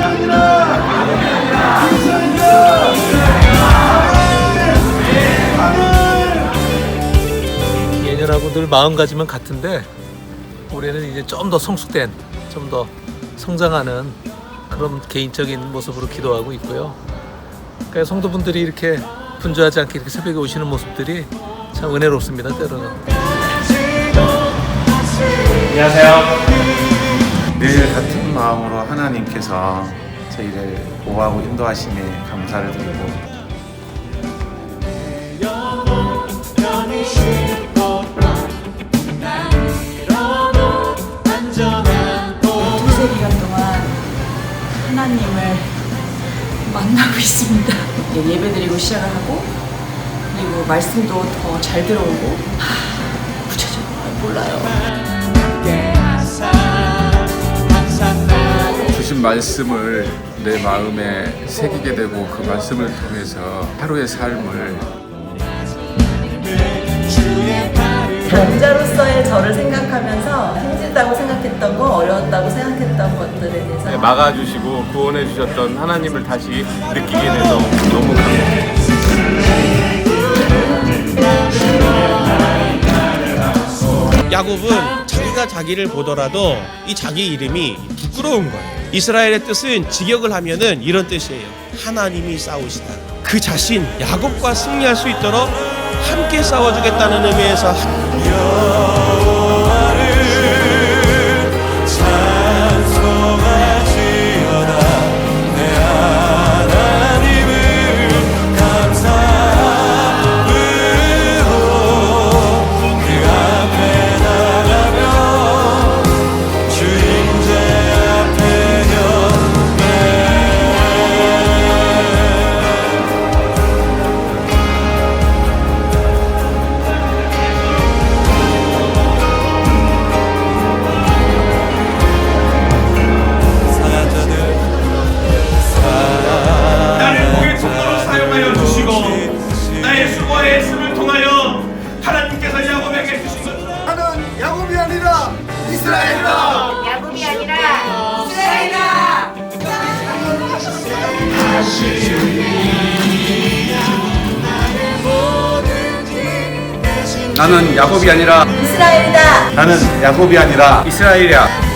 아니라. 예년하고 늘 마음가짐은 같은데 올해는 이제 좀 더 성숙된, 좀 더 성장하는 그런 개인적인 모습으로 기도하고 있고요. 그러니까 성도분들이 이렇게 분주하지 않게 이렇게 새벽에 오시는 모습들이 참 은혜롭습니다. 때로는. 늘 같은 마음으로 하나님께서 저희를 보호하고 인도하심에 감사를 드리고 두세 기간 동안 하나님을 만나고 있습니다. 예, 예배드리고 시작을 하고 그리고 말씀도 더 잘 들어오고 말씀을 내 마음에 새기게 되고 그 말씀을 통해서 하루의 삶을 남자로서의 저를 생각하면서 힘들다고 생각했던 거, 어려웠다고 생각했던 것들에 대해서 네, 막아주시고 구원해 주셨던 하나님을 다시 느끼게 돼서 너무 감사합니다. 야곱은 자기가 자기를 보더라도 이 자기 이름이 부끄러운 거예요. 이스라엘의 뜻은 직역을 하면은 이런 뜻이에요. 하나님이 싸우시다. 그 자신 야곱과 승리할 수 있도록 함께 싸워주겠다는 의미에서 야곱이 아니라 이스라엘이다. 나는 야곱이 아니라 이스라엘이다. 나는 야곱이 아니라 이스라엘이야.